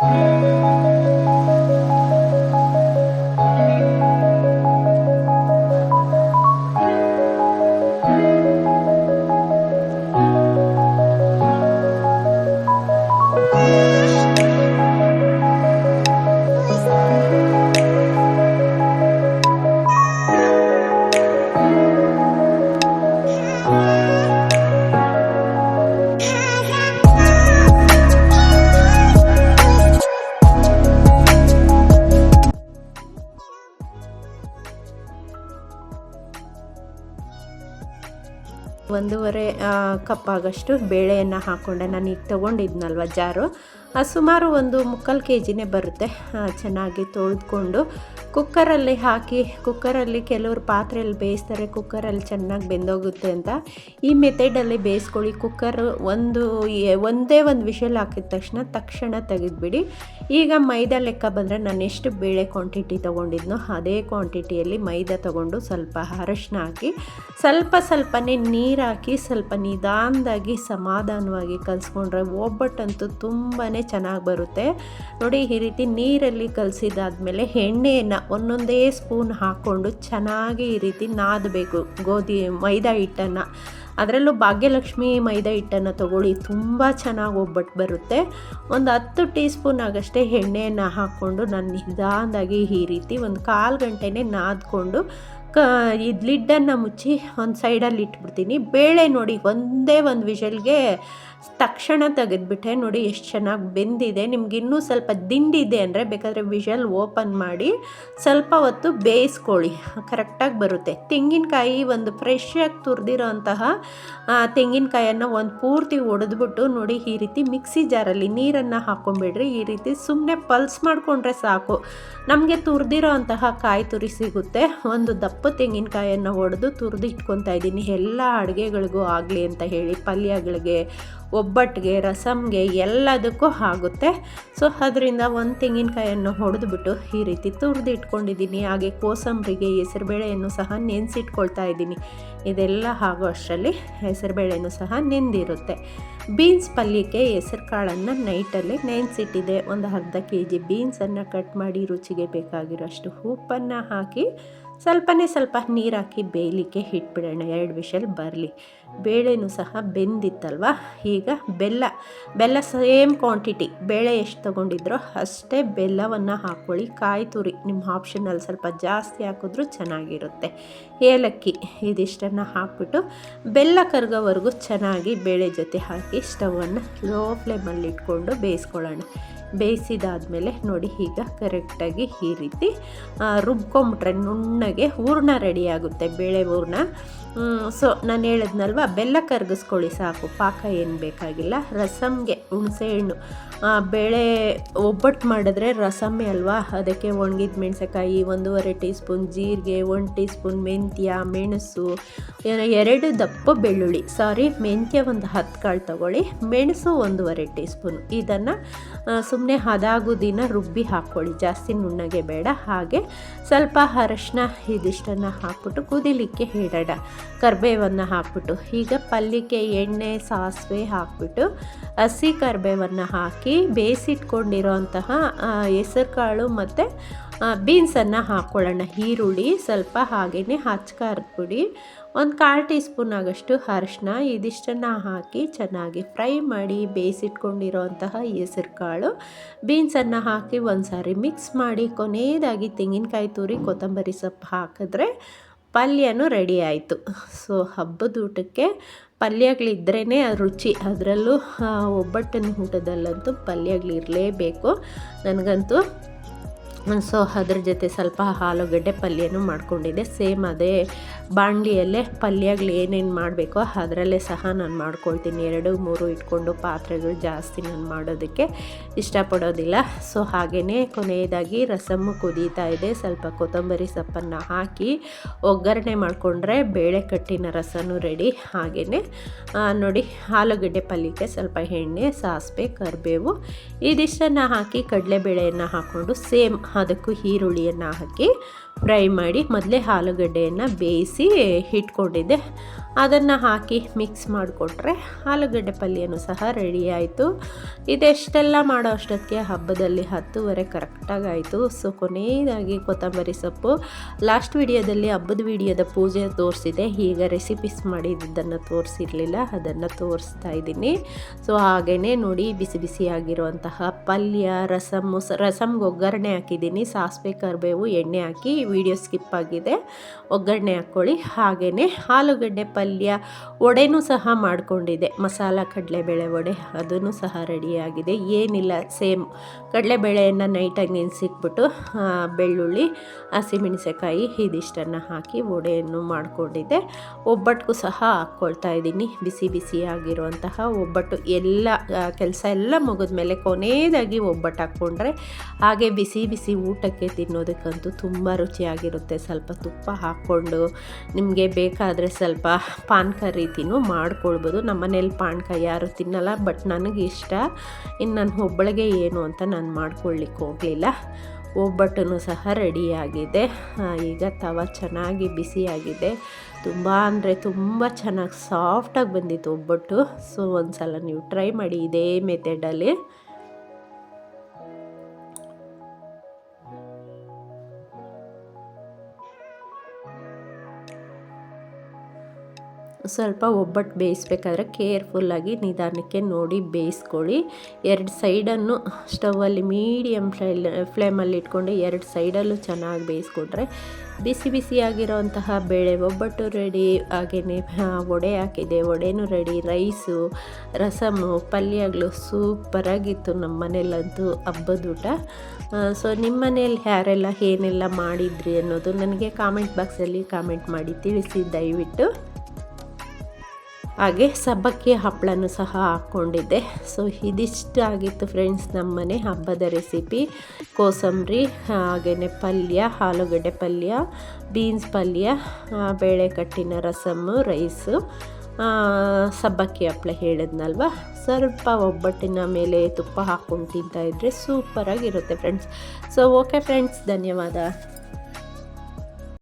Thank you. ಒಂದೂವರೆ cup ಆಗಷ್ಟು ಬೇಳೆಯನ್ನು ಹಾಕ್ಕೊಂಡೆ ನಾನು ಈಗ ತೊಗೊಂಡಿದ್ನಲ್ವ ಜಾರು. ಸುಮಾರು ಒಂದು ಮುಕ್ಕಾಲು ಕೆ ಜಿನೇ ಬರುತ್ತೆ ಚೆನ್ನಾಗಿ ತೊಳೆದ್ಕೊಂಡು ಕುಕ್ಕರಲ್ಲಿ ಹಾಕಿ, ಕುಕ್ಕರಲ್ಲಿ ಕೆಲವರು ಪಾತ್ರೆಯಲ್ಲಿ ಬೇಯಿಸ್ತಾರೆ, ಕುಕ್ಕರಲ್ಲಿ ಚೆನ್ನಾಗಿ ಬೆಂದೋಗುತ್ತೆ ಅಂತ. ಈ ಮೆಥಡಲ್ಲಿ ಬೇಯಿಸ್ಕೊಳ್ಳಿ. ಕುಕ್ಕರ್ ಒಂದು ಒಂದೇ ಒಂದು ವಿಷಲ್ ಹಾಕಿದ ತಕ್ಷಣ ತಕ್ಷಣ ತೆಗೆದುಬಿಡಿ. ಈಗ ಮೈದಾ ಲೆಕ್ಕ ಬಂದರೆ ನಾನು ಎಷ್ಟು ಬೇಳೆ ಕ್ವಾಂಟಿಟಿ ತೊಗೊಂಡಿದ್ನೋ ಅದೇ ಕ್ವಾಂಟಿಟಿಯಲ್ಲಿ ಮೈದಾ ತೊಗೊಂಡು ಸ್ವಲ್ಪ ಅರಶಿನ ಹಾಕಿ, ಸ್ವಲ್ಪ ಸ್ವಲ್ಪನೇ ನೀರು ಹಾಕಿ, ಸ್ವಲ್ಪ ನಿಧಾನದಾಗಿ ಸಮಾಧಾನವಾಗಿ ಕಲಿಸ್ಕೊಂಡ್ರೆ ಒಬ್ಬಟ್ಟಂತೂ ತುಂಬಾ ಚೆನ್ನಾಗಿ ಬರುತ್ತೆ. ನೋಡಿ ಈ ರೀತಿ ನೀರಲ್ಲಿ ಕಲಸಿದಾದ್ಮೇಲೆ ಎಣ್ಣೆಯನ್ನು ಒಂದೊಂದೇ ಸ್ಪೂನ್ ಹಾಕ್ಕೊಂಡು ಚೆನ್ನಾಗಿ ಈ ರೀತಿ ನಾದಬೇಕು. ಗೋಧಿ ಮೈದಾ ಹಿಟ್ಟನ್ನು. ಅದರಲ್ಲೂ ಭಾಗ್ಯಲಕ್ಷ್ಮಿ ಮೈದಾ ಹಿಟ್ಟನ್ನು ತಗೊಳ್ಳಿ. ತುಂಬ ಚೆನ್ನಾಗಿ ಒಬ್ಬಟ್ಟು ಬರುತ್ತೆ. ಒಂದು ಹತ್ತು ಟೀ ಸ್ಪೂನ್ ಆಗಷ್ಟೇ ಎಣ್ಣೆಯನ್ನು ಹಾಕ್ಕೊಂಡು ನಾನು ನಿಧಾನದಾಗಿ ಈ ರೀತಿ ಒಂದು ಕಾಲು ಗಂಟೆನೇ ನಾದ್ಕೊಂಡು ಕ ಇದು ಲಿಡ್ಡನ್ನು ಮುಚ್ಚಿ ಒಂದು ಸೈಡಲ್ಲಿ ಇಟ್ಬಿಡ್ತೀನಿ. ಬೇಳೆ ನೋಡಿ, ಒಂದೇ ಒಂದು ವಿಷಲ್ಗೆ ತಕ್ಷಣ ತೆಗೆದ್ಬಿಟ್ಟೆ ನೋಡಿ ಎಷ್ಟು ಚೆನ್ನಾಗಿ ಬೆಂದಿದೆ. ನಿಮ್ಗೆ ಇನ್ನೂ ಸ್ವಲ್ಪ ದಿಂಡಿದೆ ಅಂದರೆ ಬೇಕಾದರೆ ವಿಷಲ್ ಓಪನ್ ಮಾಡಿ ಸ್ವಲ್ಪ ಹೊತ್ತು ಬೇಯಿಸ್ಕೊಳ್ಳಿ. ಕರೆಕ್ಟಾಗಿ ಬರುತ್ತೆ. ತೆಂಗಿನಕಾಯಿ ಒಂದು ಫ್ರೆಶ್ ಆಗಿ ತುರಿದಿರೋ ಅಂತಹ ತೆಂಗಿನಕಾಯನ್ನು ಒಂದು ಪೂರ್ತಿ ಒಡೆದ್ಬಿಟ್ಟು ನೋಡಿ ಈ ರೀತಿ ಮಿಕ್ಸಿ ಜಾರಲ್ಲಿ ನೀರನ್ನು ಹಾಕ್ಕೊಂಬಿಡ್ರಿ ಈ ರೀತಿ ಸುಮ್ಮನೆ ಪಲ್ಸ್ ಮಾಡಿಕೊಂಡ್ರೆ ಸಾಕು. ನಮಗೆ ತುರಿದಿರೋ ಅಂತಹ ಕಾಯಿ ತುರಿ ಸಿಗುತ್ತೆ. ಒಂದು ದಪ್ಪ ತೆಂಗಿನಕಾಯನ್ನು ಒಡೆದು ತುರಿದು ಇಟ್ಕೊತಾ ಇದ್ದೀನಿ. ಎಲ್ಲ ಅಡುಗೆಗಳಿಗೂ ಆಗಲಿ ಅಂತ ಹೇಳಿ ಪಲ್ಯಗಳಿಗೆ ಒಬ್ಬಟ್ಟಿಗೆ ರಸಮ್ಗೆ ಎಲ್ಲದಕ್ಕೂ ಆಗುತ್ತೆ. ಸೊ ಅದರಿಂದ ಒಂದು ತೆಂಗಿನಕಾಯನ್ನು ಹೊಡೆದ್ಬಿಟ್ಟು ಈ ರೀತಿ ತುರಿದು ಇಟ್ಕೊಂಡಿದ್ದೀನಿ. ಹಾಗೆ ಕೋಸಂಬರಿಗೆ ಹೆಸರುಬೇಳೆಯನ್ನು ಸಹ ನೆನೆಸಿಟ್ಕೊಳ್ತಾ ಇದ್ದೀನಿ. ಇದೆಲ್ಲ ಆಗೋ ಅಷ್ಟರಲ್ಲಿ ಹೆಸರುಬೇಳೆನೂ ಸಹ ನೆಂದಿರುತ್ತೆ. ಬೀನ್ಸ್ ಪಲ್ಯಕ್ಕೆ ಹೆಸರು ಕಾಳನ್ನು ನೈಟಲ್ಲಿ ನೆನೆಸಿಟ್ಟಿದೆ. ಒಂದು ಅರ್ಧ ಕೆ ಜಿ ಬೀನ್ಸನ್ನು ಕಟ್ ಮಾಡಿ ರುಚಿಗೆ ಬೇಕಾಗಿರೋಷ್ಟು ಉಪ್ಪನ್ನು ಹಾಕಿ, ಸ್ವಲ್ಪನೇ ಸ್ವಲ್ಪ ನೀರು ಹಾಕಿ ಬೇಯಲಿಕ್ಕೆ ಇಟ್ಬಿಡೋಣ. ಎರಡು ವಿಷಲ್ ಬರಲಿ. ಬೇಳೆನೂ ಸಹ ಬೆಂದಿತ್ತಲ್ವ? ಈಗ ಬೆಲ್ಲ ಬೆಲ್ಲ ಸೇಮ್ ಕ್ವಾಂಟಿಟಿ ಬೇಳೆ ಎಷ್ಟು ತೊಗೊಂಡಿದ್ರೋ ಅಷ್ಟೇ ಬೆಲ್ಲವನ್ನು ಹಾಕ್ಕೊಳ್ಳಿ ಕಾಯಿ ತುರಿ ನಿಮ್ಮ ಆಪ್ಷನಲ್ಲಿ ಸ್ವಲ್ಪ ಜಾಸ್ತಿ ಹಾಕಿದ್ರೂ ಚೆನ್ನಾಗಿರುತ್ತೆ. ಏಲಕ್ಕಿ ಇದಿಷ್ಟನ್ನು ಹಾಕ್ಬಿಟ್ಟು ಬೆಲ್ಲ ಕರ್ಗೋವರೆಗೂ ಚೆನ್ನಾಗಿ ಬೇಳೆ ಜೊತೆ ಹಾಕಿ ಸ್ಟವನ್ನು ಲೋ ಫ್ಲೇಮಲ್ಲಿ ಇಟ್ಕೊಂಡು ಬೇಯಿಸ್ಕೊಳ್ಳೋಣ. ಬೇಯಿಸಿದಾದ್ಮೇಲೆ ನೋಡಿ ಈಗ ಕರೆಕ್ಟಾಗಿ ಈ ರೀತಿ ರುಬ್ಕೊಂಬಿಟ್ರೆ ನುಣ್ಣಗೆ ಹೂರ್ಣ ರೆಡಿಯಾಗುತ್ತೆ ಬೇಳೆ ಹೂರ್ಣ. ಸೊ ನಾನು ಹೇಳಿದ್ನಲ್ವ, ಬೆಲ್ಲ ಕರಗಿಸ್ಕೊಳ್ಳಿ ಸಾಕು, ಪಾಕ ಏನು ಬೇಕಾಗಿಲ್ಲ ರಸಮ್ಗೆ ಹುಣಸೆಹಣ್ಣು ಬೇಳೆ ಒಬ್ಬಟ್ಟು ಮಾಡಿದ್ರೆ ರಸಮ್ಮೆ ಅಲ್ವಾ, ಅದಕ್ಕೆ ಒಣಗಿದ ಮೆಣಸೆಕಾಯಿ ಒಂದೂವರೆ ಟೀ ಸ್ಪೂನ್ ಜೀರಿಗೆ, ಒಂದು ಟೀ ಸ್ಪೂನ್ ಮೆಂತ್ಯ, ಮೆಣಸು ಎರಡು ದಪ್ಪ ಬೆಳ್ಳುಳ್ಳಿ, ಸಾರಿ, ಮೆಂತ್ಯ ಒಂದು ಹತ್ತು ಕಾಳು ತಗೊಳ್ಳಿ, ಮೆಣಸು ಒಂದೂವರೆ ಟೀ ಸ್ಪೂನ್ ಇದನ್ನು ಸುಮ್ಮನೆ ಹದಾಗು ದಿನ ರುಬ್ಬಿ ಹಾಕ್ಕೊಳ್ಳಿ ಜಾಸ್ತಿ ನುಣ್ಣಗೆ ಬೇಡ, ಹಾಗೆ ಸ್ವಲ್ಪ ಅರಶಿನ ಇದಿಷ್ಟನ್ನು ಹಾಕ್ಬಿಟ್ಟು ಕುದಿಲಿಕ್ಕೆ ಇಡೋಣ ಕರಿಬೇವನ್ನು ಹಾಕ್ಬಿಟ್ಟು, ಈಗ ಪಲ್ಯಕ್ಕೆ ಎಣ್ಣೆ, ಸಾಸಿವೆ ಹಾಕ್ಬಿಟ್ಟು ಹಸಿ ಕರ್ಬೇವನ್ನು ಹಾಕಿ ಬೇಯಿಸಿಟ್ಕೊಂಡಿರೋಂತಹ ಹೆಸರುಕಾಳು ಹೆಸರು ಕಾಳು ಮತ್ತು ಬೀನ್ಸನ್ನು ಹಾಕ್ಕೊಳ್ಳೋಣ. ಈರುಳ್ಳಿ ಸ್ವಲ್ಪ ಹಾಗೆಯೇ ಹಚ್ಕಾರದ ಪುಡಿ ಒಂದು ಕಾಲು ಟೀ ಸ್ಪೂನ್ ಆಗಷ್ಟು ಅರಿಶಿನ ಇದಿಷ್ಟನ್ನು ಹಾಕಿ ಚೆನ್ನಾಗಿ ಫ್ರೈ ಮಾಡಿ ಬೇಯಿಸಿಟ್ಕೊಂಡಿರೋಂತಹ ಹೆಸರು ಕಾಳು ಬೀನ್ಸನ್ನು ಹಾಕಿ ಒಂದು ಸಾರಿ ಮಿಕ್ಸ್ ಮಾಡಿ ಕೊನೆಯದಾಗಿ ತೆಂಗಿನಕಾಯಿ ತುರಿ, ಕೊತ್ತಂಬರಿ ಸೊಪ್ಪು ಹಾಕಿದ್ರೆ ಪಲ್ಯನೂ ರೆಡಿ ಆಯಿತು. ಸೊ ಹಬ್ಬದ ಊಟಕ್ಕೆ ಪಲ್ಯಗಳಿದ್ರೇ ರುಚಿ. ಅದರಲ್ಲೂ ಒಬ್ಬಟ್ಟಿನ ಊಟದಲ್ಲಂತೂ ಪಲ್ಯಗಳಿರಲೇಬೇಕು. ನನಗಂತೂ ಸೊ ಅದ್ರ ಜೊತೆ ಸ್ವಲ್ಪ ಆಲೂಗಡ್ಡೆ ಪಲ್ಯನೂ ಮಾಡ್ಕೊಂಡಿದ್ದೆ. ಸೇಮ್ ಅದೇ ಬಾಣಲಿಯಲ್ಲೇ ಪಲ್ಯಗಳು ಏನೇನು ಮಾಡಬೇಕೋ ಅದರಲ್ಲೇ ಸಹ ನಾನು ಮಾಡ್ಕೊಳ್ತೀನಿ. ಎರಡು, ಮೂರು ಇಟ್ಕೊಂಡು ಪಾತ್ರೆಗಳು ಜಾಸ್ತಿ ನಾನು ಮಾಡೋದಕ್ಕೆ ಇಷ್ಟಪಡೋದಿಲ್ಲ. ಸೊ ಹಾಗೆಯೇ ಕೊನೆಯದಾಗಿ ರಸಮ್ಮು ಕುದೀತಾ ಇದೆ. ಸ್ವಲ್ಪ ಕೊತ್ತಂಬರಿ ಸೊಪ್ಪನ್ನು ಹಾಕಿ ಒಗ್ಗರಣೆ ಮಾಡಿಕೊಂಡ್ರೆ ಬೇಳೆ ಕಟ್ಟಿನ ರಸನೂ ರೆಡಿ. ಹಾಗೆಯೇ ನೋಡಿ ಆಲೂಗಡ್ಡೆ ಪಲ್ಯಕ್ಕೆ ಸ್ವಲ್ಪ ಎಣ್ಣೆ, ಸಾಸಿವೆ, ಕರಿಬೇವು, ಇದಿಷ್ಟನ್ನು ಹಾಕಿ ಕಡಲೆಬೇಳೆಯನ್ನು ಹಾಕ್ಕೊಂಡು ಸೇಮ್ ಅದಕ್ಕೂ ಈರುಳ್ಳಿಯನ್ನು ಹಾಕಿ ಫ್ರೈ ಮಾಡಿ ಮೊದಲೇ ಆಲೂಗಡ್ಡೆಯನ್ನು ಬೇಯಿಸಿ ಇಟ್ಕೊಂಡಿದ್ದೆ ಅದನ್ನು ಹಾಕಿ ಮಿಕ್ಸ್ ಮಾಡಿಕೊಟ್ರೆ ಆಲೂಗಡ್ಡೆ ಪಲ್ಯನೂ ಸಹ ರೆಡಿ ಆಯಿತು. ಇದೆಷ್ಟೆಲ್ಲ ಮಾಡೋ ಅಷ್ಟೊತ್ತಿಗೆ ಹಬ್ಬದಲ್ಲಿ ಹತ್ತುವರೆ ಕರೆಕ್ಟಾಗಿ ಆಯಿತು. ಸೊ ಕೊನೆಯದಾಗಿ ಕೊತ್ತಂಬರಿ ಸೊಪ್ಪು. ಲಾಸ್ಟ್ ವಿಡಿಯೋದಲ್ಲಿ ಹಬ್ಬದ ವಿಡಿಯೋದ ಪೂಜೆ ತೋರಿಸಿದೆ. ಈಗ ರೆಸಿಪೀಸ್ ಮಾಡಿದ್ದನ್ನು ತೋರಿಸಿರಲಿಲ್ಲ. ಅದನ್ನು ತೋರಿಸ್ತಾ ಇದ್ದೀನಿ. ಸೊ ಹಾಗೆಯೇ ನೋಡಿ ಬಿಸಿ ಬಿಸಿಯಾಗಿರುವಂತಹ ಪಲ್ಯ ರಸಮ್ ರಸಮ್ಗೆ ಒಗ್ಗರಣೆ ಹಾಕಿದ್ದೀನಿ ಸಾಸಿವೆ, ಕರಿಬೇವು, ಎಣ್ಣೆ ಹಾಕಿ ವಿಡಿಯೋ ಸ್ಕಿಪ್ ಆಗಿದೆ. ಒಗ್ಗರಣೆ ಹಾಕ್ಕೊಳ್ಳಿ. ಹಾಗೆಯೇ ಆಲೂಗಡ್ಡೆ ಪಲ್ಯ ವಡೆನೂ ಸಹ ಮಾಡಿಕೊಂಡಿದ್ದೆ. ಮಸಾಲ, ಕಡಲೆಬೇಳೆ ವಡೆ ಅದೂ ಸಹ ರೆಡಿಯಾಗಿದೆ ಏನಿಲ್ಲ ಸೇಮ್ ಕಡಲೆಬೇಳೆಯನ್ನು ನೈಟಾಗಿ ನೆನೆಸಿಕ್ಬಿಟ್ಟು ಬೆಳ್ಳುಳ್ಳಿ ಹಸಿಮೆಣಸೆಕಾಯಿ ಇದಿಷ್ಟನ್ನು ಹಾಕಿ ವಡೆಯನ್ನು ಮಾಡಿಕೊಂಡಿದ್ದೆ. ಒಬ್ಬಟ್ಟಿಗೂ ಸಹ ಹಾಕ್ಕೊಳ್ತಾ ಇದ್ದೀನಿ. ಬಿಸಿ ಬಿಸಿ ಆಗಿರುವಂತಹ ಒಬ್ಬಟ್ಟು ಎಲ್ಲ ಕೆಲಸ ಎಲ್ಲ ಮುಗಿದ ಮೇಲೆ ಕೊನೆಯದಾಗಿ ಒಬ್ಬಟ್ಟು ಹಾಕ್ಕೊಂಡ್ರೆ ಹಾಗೆ ಬಿಸಿ ಬಿಸಿ ಊಟಕ್ಕೆ ತಿನ್ನೋದಕ್ಕಂತೂ ತುಂಬ ರುಚಿಯಾಗಿರುತ್ತೆ. ಸ್ವಲ್ಪ ತುಪ್ಪ ಹಾಕ್ಕೊಂಡು ನಿಮಗೆ ಬೇಕಾದರೆ ಸ್ವಲ್ಪ ಪಾನಕ ರೀತಿನೂ ಮಾಡ್ಕೊಳ್ಬೋದು. ನಮ್ಮ ಮನೇಲಿ ಪಾನಕ ಯಾರು ತಿನ್ನಲ್ಲ, ಬಟ್ ನನಗೆ ಇಷ್ಟ. ಇನ್ನು ನನ್ನ ಒಬ್ಬಳಿಗೆ ಏನು ಅಂತ ನಾನು ಮಾಡ್ಕೊಳ್ಳಿಕ್ಕೆ ಹೋಗಲಿಲ್ಲ. ಒಬ್ಬಟ್ಟು ಸಹ ರೆಡಿಯಾಗಿದೆ. ಈಗ ತವ ಚೆನ್ನಾಗಿ ಬಿಸಿಯಾಗಿದೆ. ತುಂಬ ಅಂದರೆ ತುಂಬ ಚೆನ್ನಾಗಿ ಸಾಫ್ಟಾಗಿ ಬಂದಿತ್ತು ಒಬ್ಬಟ್ಟು. ಸೊ ಒಂದು ಸಲ ನೀವು ಟ್ರೈ ಮಾಡಿ ಇದೇ ಮೆಥಡಲ್ಲಿ ಸ್ವಲ್ಪ ಒಬ್ಬಟ್ಟು ಬೇಯಿಸ್ಬೇಕಾದ್ರೆ ಕೇರ್ಫುಲ್ಲಾಗಿ ನಿಧಾನಕ್ಕೆ ನೋಡಿ ಬೇಯಿಸ್ಕೊಳ್ಳಿ. ಎರಡು ಸೈಡನ್ನು ಸ್ಟವಲ್ಲಿ ಮೀಡಿಯಮ್ ಫ್ಲೈ ಫ್ಲೇಮಲ್ಲಿ ಇಟ್ಕೊಂಡು ಎರಡು ಸೈಡಲ್ಲೂ ಚೆನ್ನಾಗಿ ಬೇಯಿಸ್ಕೊಂಡ್ರೆ ಬಿಸಿ ಬಿಸಿಯಾಗಿರೋಂತಹ ಬೇಳೆ, ಒಬ್ಬಟ್ಟು ರೆಡಿ ಹಾಗೆಯೇ ವಡೆ ಹಾಕಿದೆ. ವಡೆನೂ ರೆಡಿ, ರೈಸು, ರಸಮು, ಪಲ್ಯಗಳು ಸೂಪರಾಗಿತ್ತು ನಮ್ಮ ಮನೇಲಂತೂ ಹಬ್ಬದ ಊಟ. ಸೊ ನಿಮ್ಮ ಮನೇಲಿ ಯಾರೆಲ್ಲ ಏನೆಲ್ಲ ಮಾಡಿದ್ರಿ ಅನ್ನೋದು ನನಗೆ ಕಾಮೆಂಟ್ ಬಾಕ್ಸಲ್ಲಿ ಕಾಮೆಂಟ್ ಮಾಡಿ ತಿಳಿಸಿ ದಯವಿಟ್ಟು. ಹಾಗೆ ಸಬ್ಬಕ್ಕಿ ಹಪ್ಪಳನೂ ಸಹ ಹಾಕ್ಕೊಂಡಿದ್ದೆ. ಸೊ ಇದಿಷ್ಟು ಆಗಿತ್ತು ಫ್ರೆಂಡ್ಸ್ ನಮ್ಮ ಮನೆ ಹಬ್ಬದ ರೆಸಿಪಿ ಕೋಸಂಬರಿ ಹಾಗೆಯೇ ಪಲ್ಯ, ಆಲೂಗಡ್ಡೆ ಪಲ್ಯ ಬೀನ್ಸ್ ಪಲ್ಯ ಬೇಳೆ ಕಟ್ಟಿನ ರಸಮ್ಮು ರೈಸು ಸಬ್ಬಕ್ಕಿ ಹಪ್ಪಳ ಹೇಳಿದ್ನಲ್ವ? ಸ್ವಲ್ಪ ಒಬ್ಬಟ್ಟಿನ ಮೇಲೆ ತುಪ್ಪ ಹಾಕ್ಕೊಂಡು ತಿಂತಾಯಿದ್ರೆ ಸೂಪರಾಗಿರುತ್ತೆ ಫ್ರೆಂಡ್ಸ್ ಸೊ ಓಕೆ ಫ್ರೆಂಡ್ಸ್ ಧನ್ಯವಾದ.